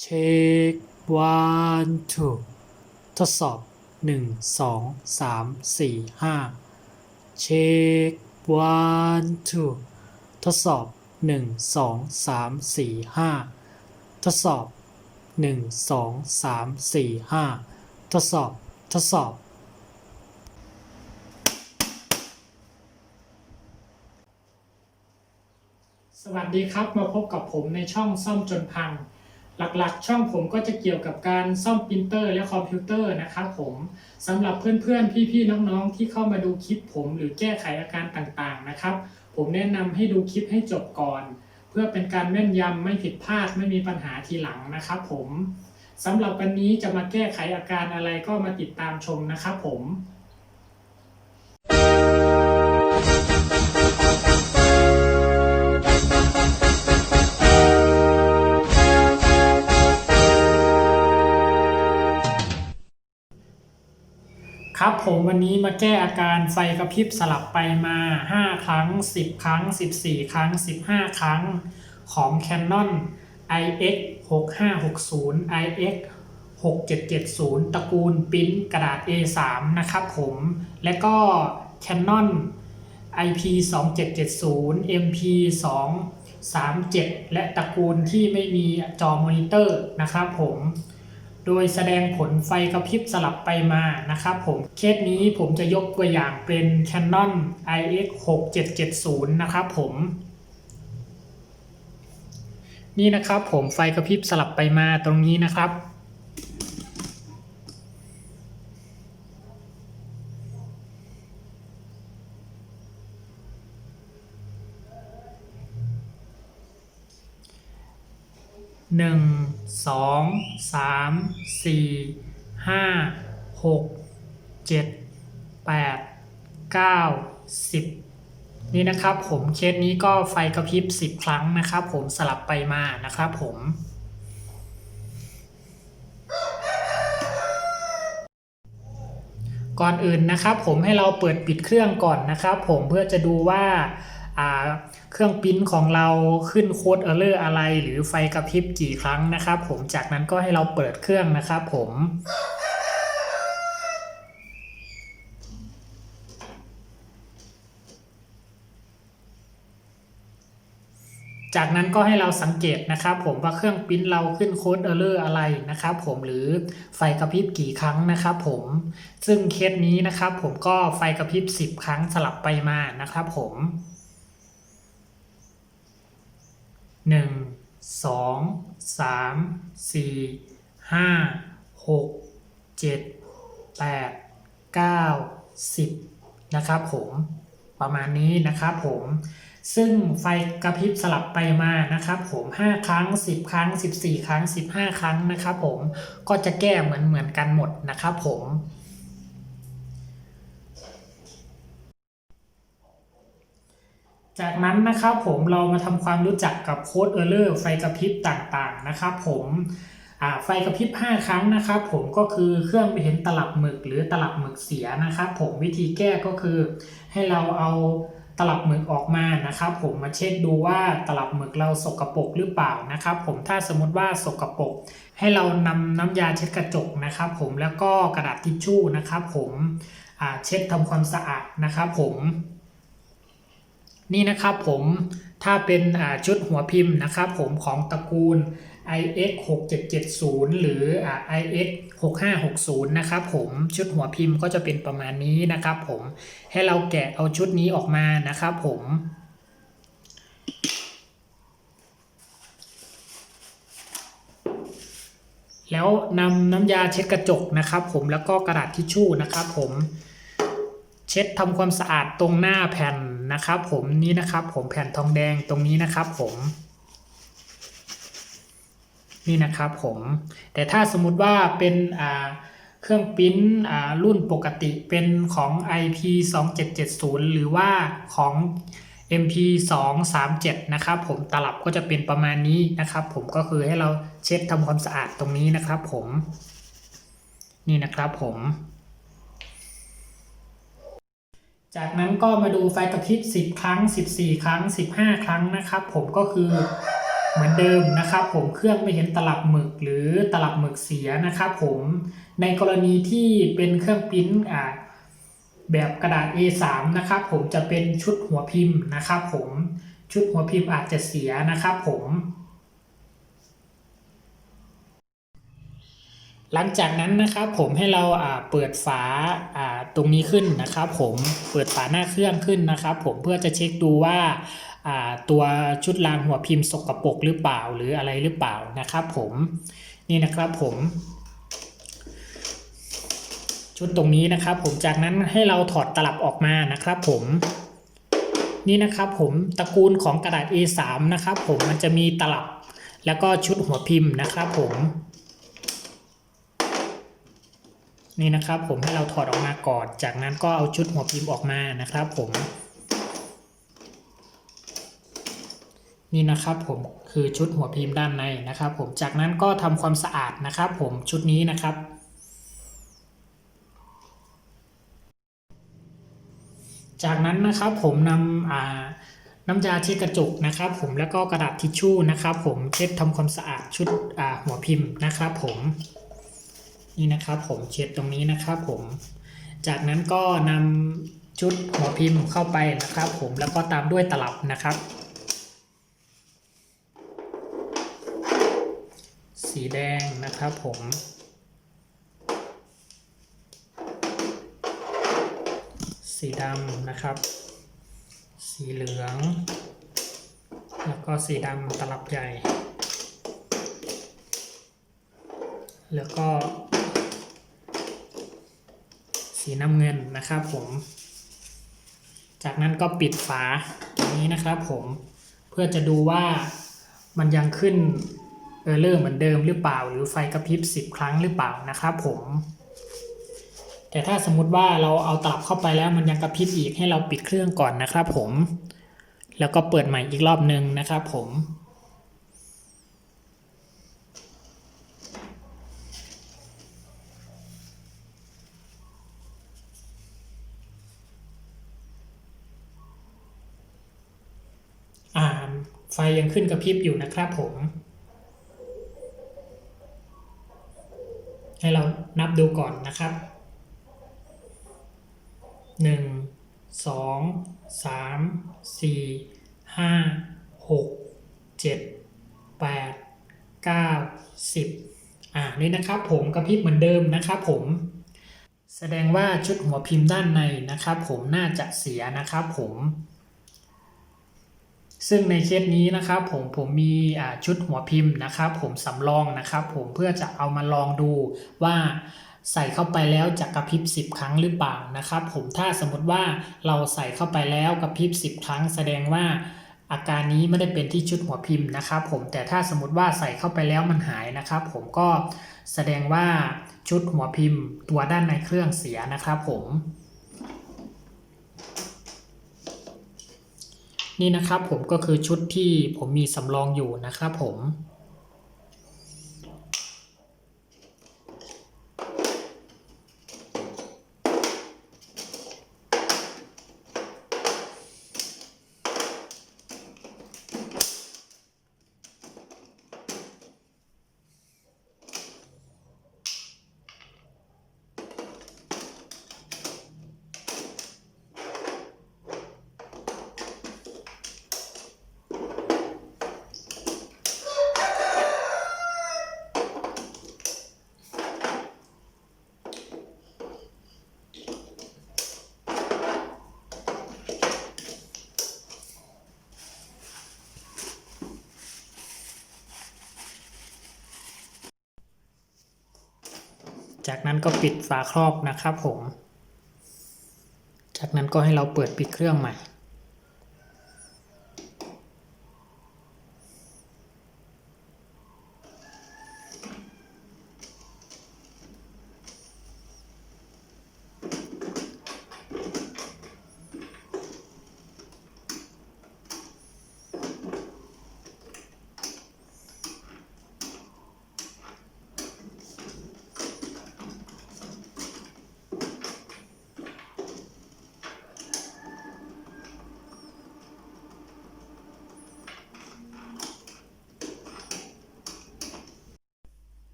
เช็ค one two ทดสอบหนึ่งสองสามสี่ห้าเช็ค one two ทดสอบหนึ่งสองสามสี่ห้าทดสอบหนึ่งสองสามสี่ห้าทดสอบ ทดสอบ สวัสดีครับมาพบกับผมในช่องซ่อมจนพัง หลักๆ ช่องผมก็จะเกี่ยวกับการซ่อมปรินเตอร์และคอมพิวเตอร์นะครับผมสำหรับเพื่อนๆ พี่ๆ น้องๆ ที่เข้ามาดูคลิปผมหรือแก้ไขอาการต่างๆ นะครับ ผมแนะนำให้ดูคลิปให้จบก่อน เพื่อเป็นการแม่นยำไม่ผิดพลาดไม่มีปัญหาทีหลังนะครับผมสำหรับวันนี้จะมาแก้ไขอาการอะไรก็มาติดตามชมนะครับผม ครับผมวันนี้มาแก้อาการไฟกระพริบสลับไปมา 5 ครั้ง 10 ครั้ง 14 ครั้ง 15 ครั้งของ Canon IX 6560 IX 6770 ตระกูลปิ้นกระดาษ A3 นะครับผมและก็ Canon IP 2770 MP 237 และตระกูลที่ไม่มีจอมอนิเตอร์นะครับผม โดยแสดงผลไฟกระพริบสลับไปมานะครับผม เคสนี้ผมจะยกตัวอย่างเป็น Canon IX 6770 นะครับผม นี่นะครับผมไฟกระพริบสลับไปมาตรงนี้นะครับ หนึ่งสองสามสี่ห้าหกเจ็ดแปดเก้าสิบนี่นะครับผมเคสนี้ก็ไฟกระพริบสิบครั้งนะครับผมสลับไปมานะครับผมก่อนอื่นนะครับผมให้เราเปิดปิดเครื่องก่อนนะครับผมเพื่อจะดูว่าอ่า เครื่องปริ้นของเราขึ้นโค้ดเออร์เลอร์อะไร หรือไฟกระพริบกี่ครั้งนะครับ ผมจากนั้นก็ให้เราเปิดเครื่องนะครับผมจากนั้นก็ให้เราสังเกตนะครับผมว่าเครื่องปริ้นเราขึ้นโค้ดเออร์เลอร์อะไรนะครับผมหรือไฟกระพริบกี่ครั้งนะครับผมซึ่งเคสนี้นะครับผมก็ไฟกระพริบ 10 ครั้งสลับไปมานะครับผม หนึ่งสองสามสี่ห้าหกเจ็ดแปดเก้าสิบนะครับผมประมาณนี้นะครับผมซึ่งไฟกระพริบสลับไปมานะครับผม5 ครั้ง 10 ครั้ง 14 ครั้ง 15 ครั้งนะครับผมก็จะแก้เหมือนเหมือนกันหมดนะครับผม จากนั้นนะครับผมเรามาทำความรู้จักกับโค้ดเออร์เลอร์ไฟกระพริบต่างๆนะครับผมไฟกระพริบ 5 ครั้งนะครับ ผมก็คือเครื่องไม่เห็นตลับหมึกหรือตลับหมึกเสียนะครับ ผมวิธีแก้ก็คือให้เราเอาตลับหมึกออกมานะครับ ผมมาเช็คดูว่าตลับหมึกเราสกปรกหรือเปล่านะครับ ผมถ้าสมมติว่าสกปรกให้เรานำน้ำยาเช็ดกระจกนะครับ ผมแล้วก็กระดาษทิชชู่นะครับ ผมเช็ดทำความสะอาดนะครับ ผม นี่นะครับผมถ้าเป็นชุดหัวพิมพ์นะครับผมของตระกูล IX 6770 หรืออ่า IX 6560 นะครับผมชุดหัวพิมพ์ก็จะเป็นประมาณนี้นะครับผมให้เราแกะเอาชุดนี้ออกมานะครับผมแล้วนำน้ำยาเช็ดกระจกนะครับผมแล้วก็กระดาษทิชชู่นะครับผม เช็ดทำความสะอาดตรงหน้าแผ่นนะครับ ผมนี่นะครับ ผมแผ่นทองแดงตรงนี้นะครับ ผมนี่นะครับผมแต่ถ้าสมมุติว่าเป็นเครื่องปิ้นรุ่นปกติเป็นของ IP 2770 หรือว่าของ MP 237นะครับผมตลับก็จะเป็นประมาณนี้นะครับ ผมก็คือให้เราเช็ดทำความสะอาดตรงนี้นะครับ ผมนี่นะครับผม จากนั้นก็มาดูไฟกระพริบ10 ครั้ง 14 ครั้ง 15 ครั้งนะครับ ผมก็คือเหมือนเดิมนะครับ ผมเครื่องไม่เห็นตลับหมึกหรือตลับหมึกเสียนะครับ ผมในกรณีที่เป็นเครื่องปริ้นอ่าแบบกระดาษ A3 นะครับ ผมจะเป็นชุดหัวพิมพ์นะครับ ผมชุดหัวพิมพ์อาจจะเสียนะครับ ผม หลังจากนั้นนะครับผมให้เราเปิดฝาตรงนี้ขึ้นนะครับ ผมเปิดฝาหน้าเครื่องขึ้นนะครับ ผมเพื่อจะเช็คดูว่าอ่าตัวชุดรางหัวพิมพ์สกปรกหรือเปล่าหรืออะไรหรือเปล่านะครับผมนี่นะครับผมชุดตรงนี้นะครับผมจากนั้นให้เราถอดตลับออกมานะครับผมนี่นะครับผมตระกูลของกระดาษ A3 นะครับผมมันจะมีตลับแล้วก็ชุดหัวพิมพ์นะครับผม นี่นะครับผมให้เราถอดออกมาก่อน จากนั้นก็เอาชุดหัวพิมพ์ออกมานะครับผม นี่นะครับผมคือชุดหัวพิมพ์ด้านในนะครับ ผมจากนั้นก็ทำความสะอาดนะครับ ผมชุดนี้นะครับจากนั้นนะครับผมนำน้ำยาเช็ดกระจกนะครับ ผมแล้วก็กระดาษทิชชู่นะครับ ผมเช็ดทำความสะอาดชุดหัวพิมพ์นะครับ ผม นี่นะครับผมเช็ดตรงนี้นะครับผม จากนั้นก็นำชุดหัวพิมพ์เข้าไปนะครับ ผมแล้วก็ตามด้วยตลับนะครับ สีแดงนะครับผมสีดำนะครับ สีเหลือง แล้วก็สีดำตลับใหญ่ แล้วก็ สีน้ำเงินนะครับผม จากนั้นก็ปิดฝาตรงนี้นะครับผมเพื่อจะดูว่ามันยังขึ้นเออร์เลอร์เหมือนเดิมหรือเปล่า หรือไฟกระพริบ 10 ครั้งหรือเปล่านะครับผม แต่ถ้าสมมุติว่าเราเอาตับเข้าไปแล้วมันยังกระพริบอีกให้เราปิดเครื่องก่อนนะครับผม แล้วก็เปิดใหม่อีกรอบหนึ่งนะครับผม อ่า ไฟยังขึ้นกระพริบอยู่นะครับผม ให้เรานับดูก่อนนะครับหนึ่งสองสามสี่ห้าหกเจ็ดแปดเก้าสิบอ่านี่นะครับผมกระพริบเหมือนเดิมนะครับผมแสดงว่าชุดหัวพิมพ์ด้านในนะครับผมน่าจะเสียนะครับผม ซึ่งในเคสนี้นะครับผมผมมีชุดหัวพิมพ์นะครับ ผมสำรองนะครับผมเพื่อจะเอามาลองดูว่าใส่เข้าไปแล้วจะกระพริบ 10 ครั้งหรือเปล่านะครับ ผมถ้าสมมติว่าเราใส่เข้าไปแล้วกระพริบ 10 ครั้ง แสดงว่าอาการนี้ไม่ได้เป็นที่ชุดหัวพิมพ์นะครับ ผมแต่ถ้าสมมติว่าใส่เข้าไปแล้วมันหายนะครับ ผมก็แสดงว่าชุดหัวพิมพ์ตัวด้านในเครื่องเสียนะครับ ผม นี่นะครับผมก็คือชุดที่ผมมีสำรองอยู่นะครับผม จากนั้นก็ปิดฝาครอบนะครับผม จากนั้นก็ให้เราเปิดปิดเครื่องใหม่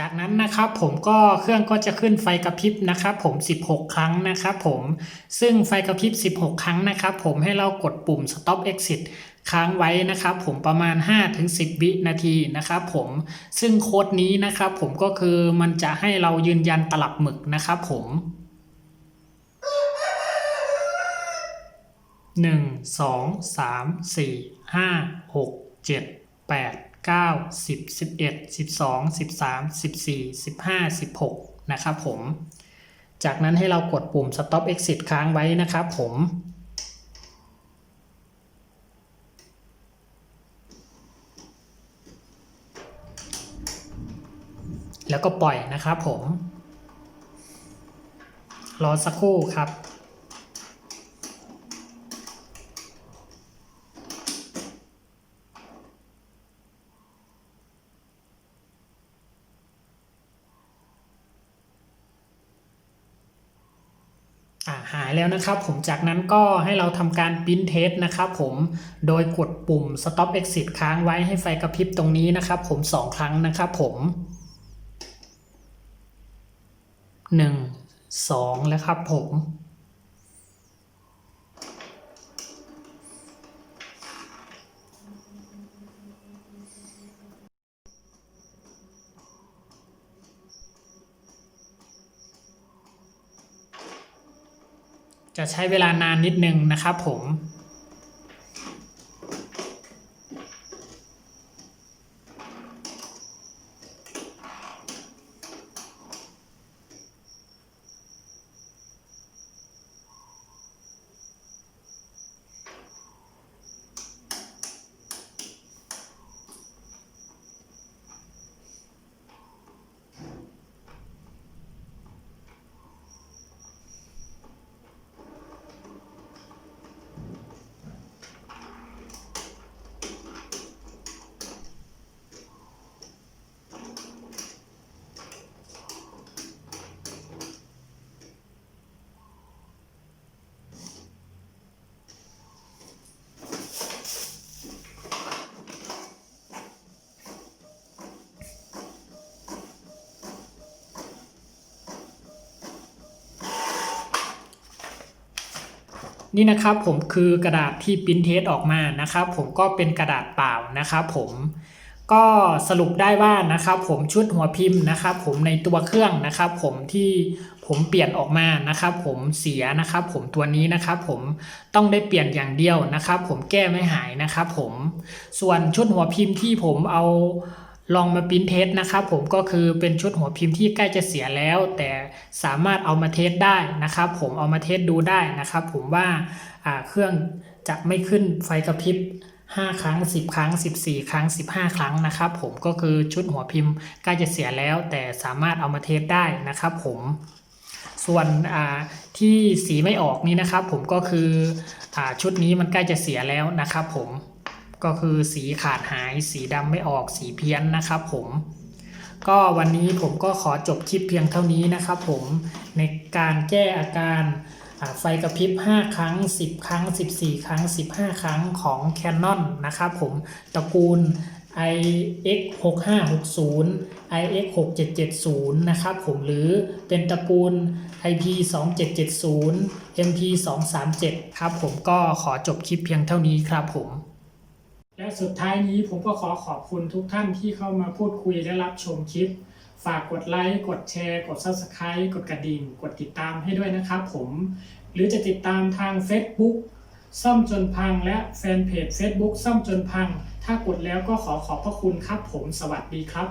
จากนั้นนะครับผมก็เครื่องก็จะขึ้นไฟกระพริบนะครับผม 16 ครั้งนะครับผมซึ่งไฟกระพริบ 16 ครั้งนะครับผมให้เรากดปุ่ม stop exit ค้างไว้นะครับผมประมาณ 5-10 วินาทีนะครับผมซึ่งโค้ดนี้นะครับผมก็คือมันจะให้เรายืนยันตลับหมึกนะครับผมหนึ่งสองสามสี่ห้าหกเจ็ดแปด เก้าสิบสิบเอ็ดสิบสองสิบสามสิบสี่สิบห้าสิบหกนะครับผม จากนั้นให้เรากดปุ่ม stop exit ค้างไว้นะครับผม แล้วก็ปล่อยนะครับผม รอสักครู่ครับ อ่าหายแล้ว นะครับผมจากนั้นก็ให้เราทำการปิ้นเทสนะครับผมโดยกดปุ่ม stop exit ค้างไว้ให้ไฟกระพริบตรงนี้นะครับผมสองครั้งนะครับผมหนึ่งสองแล้วครับผม ใช้เวลานานนิดนึงนะครับผม นี่นะครับผมคือกระดาษที่ปริ้นเทสออกมานะครับผมก็เป็นกระดาษเปล่านะครับผมก็สรุปได้ว่านะครับผมชุดหัวพิมพ์นะครับผมในตัวเครื่องนะครับผมที่ผมเปลี่ยนออกมานะครับผมเสียนะครับผมตัวนี้นะครับผมต้องได้เปลี่ยนอย่างเดียวนะครับผมแก้ไม่หายนะครับผมส่วนชุดหัวพิมพ์ที่ผมเอา ลองมาปริ้นเทสนะครับผมก็คือเป็นชุดหัวพิมพ์ที่ใกล้จะเสียแล้ว แต่สามารถเอามาเทสได้นะครับผมเอามาเทสดูได้นะครับผมว่าเครื่องจะไม่ขึ้นไฟกระพริบ5 ครั้ง 10 ครั้ง 14 ครั้ง 15 ครั้งนะครับผมก็คือชุดหัวพิมพ์ใกล้จะเสียแล้ว แต่สามารถเอามาเทสได้นะครับผมส่วนที่สีไม่ออกนี้นะครับผมก็คืออ่าชุดนี้มันใกล้จะเสียแล้วนะครับผม ก็คือสีขาดหายสีดำไม่ออกสีเพี้ยนนะครับผมก็วันนี้ผมก็ขอจบคลิปเพียงเท่านี้นะครับผมในการแก้อาการไฟกระพริบ 5 ครั้ง 10 ครั้ง 14 ครั้ง 15 ครั้งของ Canon นะครับผมตระกูล IX 6560 IX 6770นะครับผมหรือเป็นตระกูล IP 2770 MP 237ครับผมก็ขอจบคลิปเพียงเท่านี้ครับผม และสุดท้ายนี้ผมก็ขอขอบคุณทุกท่านที่เข้ามาพูดคุยและรับชมคลิป ฝากกดไลค์ กดแชร์ กด Subscribe กดกระดิ่ง กดติดตามให้ด้วยนะครับผม หรือจะติดตามทาง Facebook ซ่อมจนพังและแฟนเพจ Facebook ซ่อมจนพัง ถ้ากดแล้วก็ขอขอบพระคุณครับผม สวัสดีครับ